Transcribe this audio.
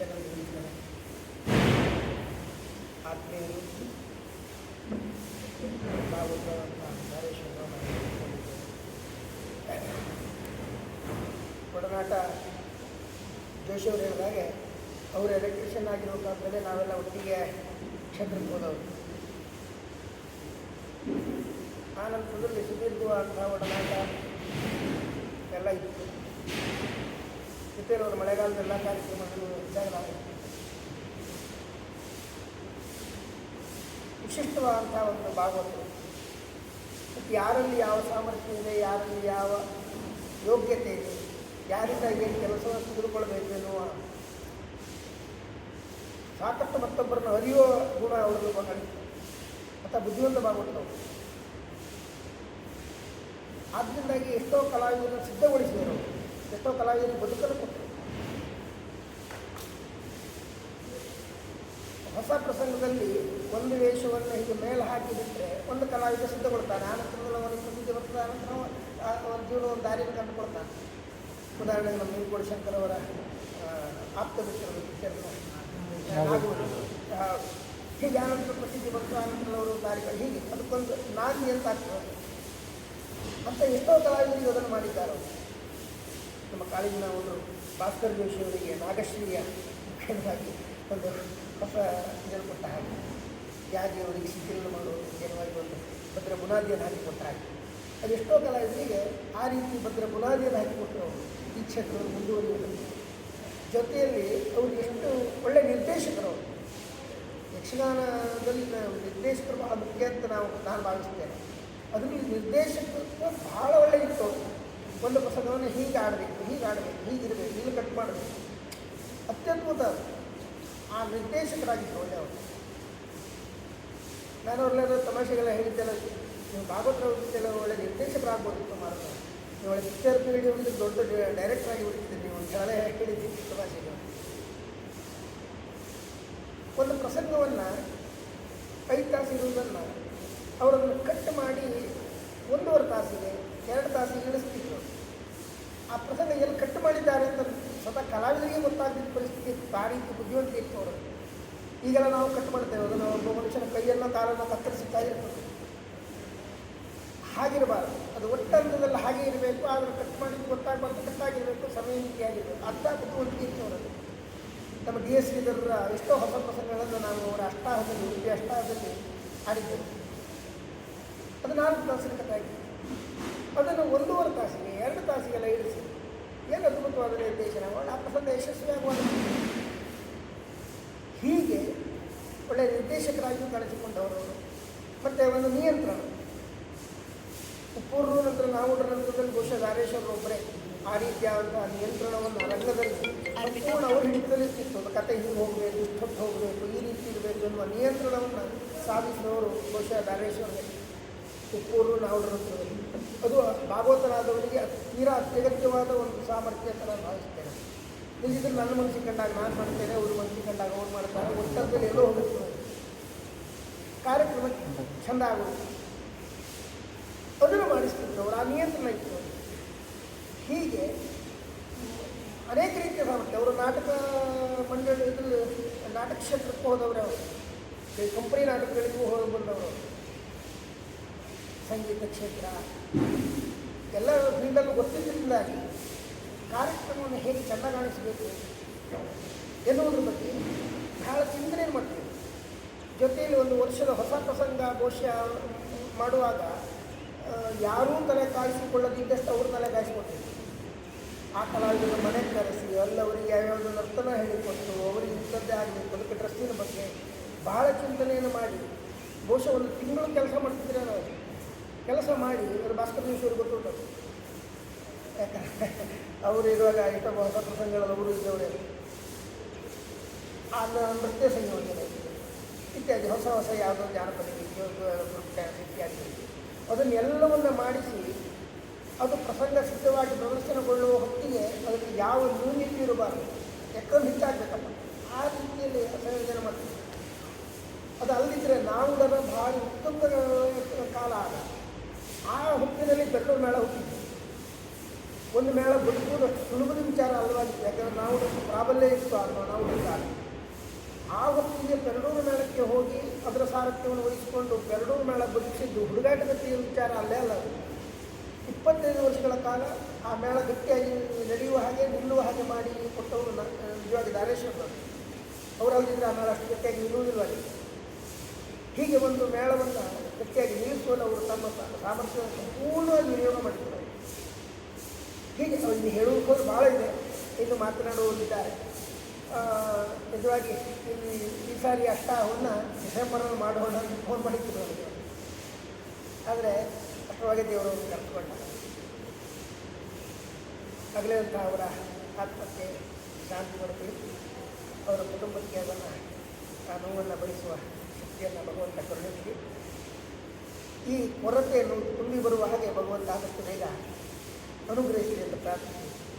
ನಮಸ್ಕಾರ ಆತ್ಮೀಯರು ಧಾರೇಶ್ವರ ಒಡನಾಟ ಜೋಶಿಯವರು ಹೇಳಿದಾಗೆ, ಅವರು ಎಲೆಕ್ಟ್ರಿಷಿಯನ್ ಆಗಿರೋಕ್ಕಾದ್ಮೇಲೆ ನಾವೆಲ್ಲ ಒಟ್ಟಿಗೆ ಕ್ಷೇತ್ರಕ್ಕೆ ಹೋದವರು. ಆ ನಂತರದಲ್ಲಿ ಸುದೀರ್ಘವಾದಂತಹ ಒಡನಾಟ ಎಲ್ಲ ಇತ್ತು. ಜೊತೆಯವರು ಮಳೆಗಾಲದ ಎಲ್ಲ ಕಾರ್ಯಕ್ರಮಗಳು ಇದ್ದಾಗ ನಾವು ವಿಶಿಷ್ಟವಾದಂಥ ಒಂದು ಭಾಗವತರು ಮತ್ತು ಯಾರಲ್ಲಿ ಯಾವ ಸಾಮರ್ಥ್ಯ ಇದೆ, ಯಾರಲ್ಲಿ ಯಾವ ಯೋಗ್ಯತೆ ಇದೆ, ಯಾರಿಂದ ಏನು ಕೆಲಸವನ್ನು ತೆಗೆದುಕೊಳ್ಬೇಕು ಎನ್ನುವ ಸಾಕಷ್ಟು ಮತ್ತೊಬ್ಬರನ್ನು ಅರಿಯುವ ಗುಣ ಅವರನ್ನು ಬಂದ ಮತ್ತು ಬುದ್ಧಿವಂತ ಭಾಗವತರು ಆದ್ದರಿಂದಾಗಿ ಎಷ್ಟೋ ಕಲಾವಿದರನ್ನು ಸಿದ್ಧಗೊಳಿಸಿದರು. ಎಷ್ಟೋ ಕಲಾವಿದರಿಗೆ ಬದುಕಲು ಕೊಟ್ಟರು. ಹೊಸ ಪ್ರಸಂಗದಲ್ಲಿ ಒಂದು ವೇಷವನ್ನು ಹೀಗೆ ಮೇಲೆ ಹಾಕಿಬಿಟ್ರೆ ಒಂದು ಕಲಾವಿದ ಸಿದ್ಧಗೊಳ್ತಾನೆ. ಆನಂತರದಲ್ಲಿ ಅವನಿಗೆ ಪ್ರಸಿದ್ಧಿ ಬರ್ತದೆ, ಆನಂತರ ಅವನ ಜೀವನ ಒಂದು ದಾರಿಯನ್ನು ಕಂಡುಕೊಳ್ತಾನೆ. ಉದಾಹರಣೆಗೆ ನಮ್ಮ ನೀಲಕೋಡಿ ಶಂಕರ್ ಅವರ ಆಪ್ತ ಹೀಗೆ ಆನಂತರ ಪ್ರಸಿದ್ಧಿ ಬಂತು ಆನಂತರ ಅವರು ದಾರಿ ಹೀಗೆ ಅದಕ್ಕೊಂದು ನಾಗಿ ಅಂತ ಆಗ್ತದೆ ಅಂತ ಎಷ್ಟೋ ಕಲಾವಿದರಿಗೆ ಅದನ್ನು ಮಾಡಿದ್ದಾರೆ. ಅವರು. ನಮ್ಮ ಕಾಲೇಜಿನ ಒಂದು ಭಾಸ್ಕರ್ ಜೋಶಿ ಅವರಿಗೆ ನಾಗಶ್ರೀಯ ಮುಖ್ಯವಾಗಿ ಒಂದು ಹೊಸ ಇದನ್ನು ಕೊಟ್ಟ ಹಾಗೆ. ಯಾಜಿ ಅವರಿಗೆ ಶಿಥಿಲ ಮಾಡುವುದು ಏನವಾಗಿ ಒಂದು ಭದ್ರ ಬುನಾದಿಯನ್ನು ಹಾಕಿಕೊಟ್ಟ ಹಾಗೆ. ಅದೆಷ್ಟೋ ಕಲಾವಿದರಿಗೆ ಆ ರೀತಿ ಭದ್ರ ಬುನಾದಿಯನ್ನು ಹಾಕಿಕೊಟ್ಟು ಈ ಕ್ಷೇತ್ರವನ್ನು ಮುಂದುವರಿಯುವುದು ಜೊತೆಯಲ್ಲಿ ಅವರು ಎಷ್ಟು ಒಳ್ಳೆಯ ನಿರ್ದೇಶಕರು ಅವರು. ಯಕ್ಷಗಾನದಲ್ಲಿ ನಿರ್ದೇಶಕರು ಬಹಳ ಮುಖ್ಯ ಅಂತ ನಾವು ನಾನು ಭಾವಿಸ್ತೇನೆ. ಅದರಲ್ಲಿ ನಿರ್ದೇಶಕತ್ವ ಬಹಳ ಒಳ್ಳೆಯಿತ್ತು ಒಂದು ಪ್ರಸಂಗವನ್ನು ಹೀಗೆ ಆಡಬೇಕು ಹೀಗೆ ಆಡಬೇಕು ಹೀಗಿರಬೇಕು ಹೀಗೆ ಕಟ್ ಮಾಡಬೇಕು. ಅತ್ಯದ್ಭುತ. ಆ ನಿರ್ದೇಶಕರಾಗಿದ್ದರು ಒಳ್ಳೆಯವರು. ನಾನು ಒಳ್ಳೆಯ ತಮಾಷೆಗೆಲ್ಲ ಹೇಳಿದ್ದೆಲ್ಲ ನೀವು ಭಾಗವತರ ಕೆಲವು ಒಳ್ಳೆ ನಿರ್ದೇಶಕರಾಗ್ಬೋದಿತ್ತು ಮಾಡ್ತಾರೆ ನೀವು ಒಳ್ಳೆ ಪಿಕ್ಚರ್ ಪೀರಿಯಡ್ ಒಂದು ದೊಡ್ಡ ಡೈರೆಕ್ಟರ್ ಆಗಿ ಬಿಡ್ತಿದ್ದೀರಿ ನೀವು ಒಂದು ಶಾಲೆ ಹೇಳಿದ್ದೀನಿ ತಮಾಷೆಗೆ. ಒಂದು ಪ್ರಸಂಗವನ್ನು ಐದು ತಾಸು ಇರುವುದನ್ನು ಅವರನ್ನು ಕಟ್ ಮಾಡಿ ಒಂದೂವರೆ ತಾಸಿಗೆ, ಎರಡು ತಾಸಿಗೆ ಇಳಿಸ್ತಿದ್ರು ಆ ಪ್ರಸಂಗ ಎಲ್ಲಿ ಕಟ್ ಮಾಡಿದ್ದಾರೆ ಅಂತ ಸ್ವತಃ ಕಲಾವಿದರಿಗೆ ಗೊತ್ತಾಗ್ತಿದ್ದ ಪರಿಸ್ಥಿತಿ ಆ ರೀತಿ ಬುದ್ಧಿವಂತಿಕೆ ಇತ್ತು ಅವರು. ಈಗೆಲ್ಲ ನಾವು ಕಟ್ ಮಾಡ್ತೇವೆ ಅದನ್ನು ಒಬ್ಬ ಮನುಷ್ಯನ ಕೈಯನ್ನು ಕಾಲನ್ನು ಕತ್ತರಿಸುತ್ತಾ ಇರ್ತದೆ ಹಾಗಿರಬಾರ್ದು. ಅದು ಒಟ್ಟಂತದಲ್ಲಿ ಹಾಗೆ ಇರಬೇಕು, ಆದರೆ ಕಟ್ ಮಾಡಿದ್ದು ಗೊತ್ತಾಗಬಾರ್ದು, ಕಟ್ಟಾಗಿರಬೇಕು, ಸಮಯ ಮಿತಿಯಾಗಿರಬೇಕು ಅರ್ಥ ಬುದ್ಧಿವಂತಿಕೆ ಇತ್ತು ಅವರಲ್ಲಿ ನಮ್ಮ ಡಿ ಎಸ್ ಇದರ ಎಷ್ಟೋ ಹೊಸ ಪ್ರಸಂಗಗಳನ್ನು ನಾವು ಅವರ ಅಷ್ಟಾಹದಲ್ಲಿ ಅಷ್ಟಾಹದಲ್ಲಿ ಆಡಿದ್ದೇವೆ ಅದು ನಾನು ಪ್ರಸಂಗ ಕಥೆ ಆಗಿದೆ ಅದನ್ನು ಒಂದೂವರೆ ತಾಸಿಗೆ, ಎರಡು ತಾಸಿಗೆಲ್ಲ ಇಳಿಸಿ, ಏನು ಅದ್ಭುತವಾದ ನಿರ್ದೇಶನ ಆ ಪ್ರಸಂಗ ಯಶಸ್ವಿಯಾಗುವಾಗ ಹೀಗೆ ಒಳ್ಳೆಯ ನಿರ್ದೇಶಕರಾಗಿ ಕಾಣಿಸಿಕೊಂಡವರು. ಮತ್ತು ಒಂದು ನಿಯಂತ್ರಣ. ಪೂರ್ವ ನಂತರ ನಾವು ನಂತರದಲ್ಲಿ ಬಹುಶಃ ಧಾರೇಶ್ವರ ಒಬ್ಬರೇ ಆ ರೀತಿಯಾದಂತಹ ನಿಯಂತ್ರಣವನ್ನು ರಂಗದಲ್ಲಿ ಸಂಪೂರ್ಣ ಅವರು ಹಿಡಿತದಲ್ಲಿ ಒಂದು ಕತೆ ಹೀಗೆ ಹೋಗಬೇಕು ಇಷ್ಟೊತ್ತು ಹೋಗಬೇಕು, ಈ ರೀತಿ ಇರಬೇಕು ಎನ್ನುವ ನಿಯಂತ್ರಣವನ್ನು ಸಾಧಿಸಿದವರು ಬಹುಶಃ ಧಾರೇಶ್ವರನೇ ಉಪ್ಪೂರು ನಾವು ಅದು ಭಾಗವತರಾದವರಿಗೆ ತೀರಾ ಅತ್ಯಗತ್ಯವಾದ ಒಂದು ಸಾಮರ್ಥ್ಯ ನಾನು ಭಾವಿಸ್ತೇನೆ. ನಿಲ್ಲಿದ್ರೆ ನನ್ನ ಮನಸ್ಸಿಗೆ ಕಂಡಾಗ ನಾನು ಮಾಡ್ತೇನೆ, ಅವ್ರ ಮನಸ್ಸಿಗೆ ಕಂಡಾಗ ಅವ್ರು ಮಾಡ್ತಾರೆ ಒಟ್ಟದಲ್ಲಿ ಎಲ್ಲೋ ಹೋಗುತ್ತೆ. ಕಾರ್ಯಕ್ರಮ ಚೆಂದ ಆಗುತ್ತೆ. ಅದನ್ನು ಮಾಡಿಸ್ತಿದ್ರು ಅವರು ಆ ನಿಯಂತ್ರಣ ಇತ್ತು ಹೀಗೆ ಅನೇಕ ರೀತಿಯ ಸಾಮರ್ಥ್ಯ. ಅವರು ನಾಟಕ ಮಂಡಳಿ ನಾಟಕ ಕ್ಷೇತ್ರಕ್ಕೆ ಹೋದವರು ಅವರು. ಕಂಪನಿ ನಾಟಕಗಳಿಗೂ ಹೋಗಿ ಬಂದವರು ಸಂಗೀತ ಕ್ಷೇತ್ರ. ಎಲ್ಲ ಫೀಲ್ಡಲ್ಲೂ ಗೊತ್ತಿದ್ದರಿಂದಾಗಿ ಕಾರ್ಯಕ್ರಮವನ್ನು ಹೇಗೆ ಚೆನ್ನಾಗಿ ಕಾಣಿಸಬೇಕು ಎನ್ನುವುದ್ರ ಬಗ್ಗೆ ಬಹಳ ಚಿಂತನೆ ಮಾಡ್ತೀವಿ. ಜೊತೆಯಲ್ಲಿ ಒಂದು ವರ್ಷದ ಹೊಸ ಪ್ರಸಂಗ ಘೋಷ ಮಾಡುವಾಗ ಯಾರೂ ತಲೆ ಕಾಯಿಸಿಕೊಳ್ಳದಿದ್ದಷ್ಟು ಅವರು ತಲೆ ಕಾಯಿಸಿಕೊಡ್ತೀವಿ ಆ ಕಲಾವಿದರ ಮನೆಗೆ ಕರೆಸಿ, ಅಲ್ಲವರಿಗೆ ಯಾವ್ಯಾವುದು ನರ್ತನ ಹೇಳಿಕೊಟ್ಟು, ಅವರಿಗೆ ಇಂಥದ್ದೇ ಆಗಬೇಕು ಅದಕ್ಕೆ ಡ್ರೆಸ್ಸಿನ ಬಗ್ಗೆ ಭಾಳ ಚಿಂತನೆಯನ್ನು ಮಾಡಿ. ಬಹುಶಃ ಒಂದು ತಿಂಗಳು ಕೆಲಸ ಮಾಡ್ತಿದ್ರೆ ನಾವು ಕೆಲಸ ಮಾಡಿ, ಇವರು ಭಾಸ್ಕರ್ ಜೋಶಿಯವ್ರಿಗೆ ಗೊತ್ತುಂಟು. ಯಾಕಂದರೆ ಅವರು ಇರುವಾಗ ಎಷ್ಟೋ ಹೊಸ ಪ್ರಸಂಗಗಳಲ್ಲಿ ಅವರು ಇದ್ದವರೇ. ಆ ನೃತ್ಯ ಸಂಯೋಜನೆ ಇತ್ಯಾದಿ ಹೊಸ ಹೊಸ ಯಾವುದೋ ಜಾನಪದ ಇತ್ಯಾದಿ. ಅದನ್ನೆಲ್ಲವನ್ನು ಮಾಡಿಸಿ, ಅದು ಪ್ರಸಂಗ ಸಿದ್ಧವಾಗಿ ಪ್ರದರ್ಶನಗೊಳ್ಳುವ ಹೊತ್ತಿಗೆ ಅದಕ್ಕೆ ಯಾವ ನ್ಯೂನ್ಯತೆ ಇರಬಾರದು. ಎಕ್ಕಂದು ಹೆಚ್ಚಾಗಬೇಕಪ್ಪ. ಆ ರೀತಿಯಲ್ಲಿ ಸಂಯೋಜನೆ ಮಾಡ್ತೀವಿ. ಅದು ಅಲ್ಲದಿದ್ದರೆ ನಾವು ಉತ್ತಮ ಕಾಲ ಆಗ ಆ ಬೆಂಗಳೂರು ಮೇಳ ಹುಟ್ಟಿದ್ದು ಒಂದು ಮೇಳ ಬದುಕುವುದು ಸುಲಭದ ವಿಚಾರ ಅಲ್ಲವಾಗಿತ್ತು ಯಾಕಂದರೆ ನಾವು ಪ್ರಾಬಲ್ಯ ಇತ್ತು ಅಥವಾ ನಾವು ಕಾಲ ಆ ಹೊತ್ತಿಗೆ ಪೆರಡೂರು ಮೇಳಕ್ಕೆ ಹೋಗಿ ಅದರ ಸಾರಥ್ಯವನ್ನು ವಹಿಸಿಕೊಂಡು ಪೆರಡೂರು ಮೇಳ ಬದುಕಿಸಿದ್ದು ಹುಡುಗಾಟಗತಿಯ ವಿಚಾರ ಅಲ್ಲೇ ಅಲ್ಲ ಇಪ್ಪತ್ತೈದು ವರ್ಷಗಳ ಕಾಲ ಆ ಮೇಳ ಗಟ್ಟಿಯಾಗಿ ನಡೆಯುವ ಹಾಗೆ, ನಿಲ್ಲುವ ಹಾಗೆ ಮಾಡಿ ಕೊಟ್ಟವರು ನಿಜವಾಗಿ ದಾರೇಶ್ವರ ಅವರಲ್ಲಿದ್ದರೆ ಆ ಮೇಳ ಅಷ್ಟು ಗಟ್ಟಿಯಾಗಿ ನಿಲ್ಲುವುದಿಲ್ಲ ಹೀಗೆ ಒಂದು ಮೇಳವನ್ನು ಗಟ್ಟಿಯಾಗಿ ನಿಲ್ಲಿಸುವಲ್ಲಿ ಅವರು ತಮ್ಮ ಸಾಮರ್ಥ್ಯ ಸಂಪೂರ್ಣವಾಗಿ ವಿನಿಯೋಗ ಮಾಡಿದ್ದಾರೆ. ಹೀಗೆ ಇಲ್ಲಿ ಹೇಳುವುದು ಭಾಳ ಇದೆ. ಇನ್ನು ಮಾತನಾಡುವಂತಿದ್ದಾರೆ ನಿಜವಾಗಿ ಇಲ್ಲಿ ಈ ಸಾರಿ ಅಷ್ಟಾವನ್ನು ಡಿಸೆಂಬರಲ್ಲಿ ಮಾಡೋಣ ಫೋನ್ ಮಾಡಿದ್ರು ಅವರಿಗೆ ಆದರೆ ಅಷ್ಟರೊಳಗೆ ದೇವರು ಕರೆದುಕೊಂಡ ಆಗಲೇ ಅಂತ ಅವರ ಆತ್ಮಕ್ಕೆ ಶಾಂತಿ ಕೊಡ್ತೀವಿ ಅವರ ಕುಟುಂಬಕ್ಕೆ ಅದನ್ನು ನೋವನ್ನು ಭರಿಸುವ ಶಕ್ತಿಯನ್ನು ಭಗವಂತ ಕರುಣಿಸಿ ಈ ಕೊರತೆಯನ್ನು ತುಂಬಿ ಬರುವ ಹಾಗೆ ಭಗವಂತ ಆದಷ್ಟು ಬೇಗ ಅನುಗ್ರಹಿಸಲಿ ಅಂತ ಪ್ರಾರ್ಥಿಸಿ